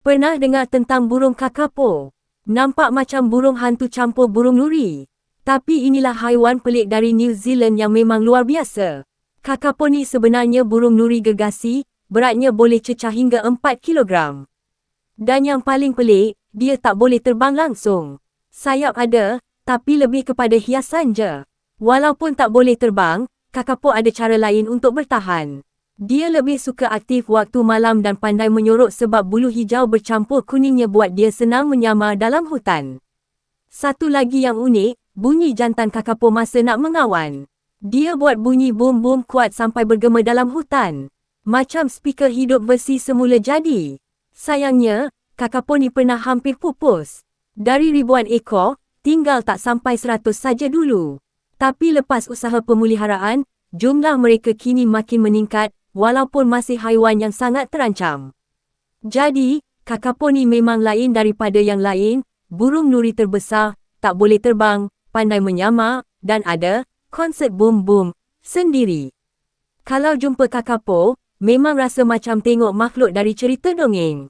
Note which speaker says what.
Speaker 1: Pernah dengar tentang burung kakapo? Nampak macam burung hantu campur burung nuri. Tapi inilah haiwan pelik dari New Zealand yang memang luar biasa. Kakapo ni sebenarnya burung nuri gergasi, beratnya boleh cecah hingga 4 kilogram. Dan yang paling pelik, dia tak boleh terbang langsung. Sayap ada, tapi lebih kepada hiasan je. Walaupun tak boleh terbang, kakapo ada cara lain untuk bertahan. Dia lebih suka aktif waktu malam dan pandai menyorok sebab bulu hijau bercampur kuningnya buat dia senang menyamar dalam hutan. Satu lagi yang unik, bunyi jantan kakapo masa nak mengawan. Dia buat bunyi bom-bom kuat sampai bergema dalam hutan. Macam speaker hidup besi semula jadi. Sayangnya, kakapo ni pernah hampir pupus. Dari ribuan ekor, tinggal tak sampai seratus saja dulu. Tapi lepas usaha pemuliharaan, jumlah mereka kini makin meningkat walaupun masih haiwan yang sangat terancam. Jadi, kakapo ni memang lain daripada yang lain, burung nuri terbesar, tak boleh terbang, pandai menyamar, dan ada konsert boom-boom sendiri. Kalau jumpa kakapo, memang rasa macam tengok makhluk dari cerita dongeng.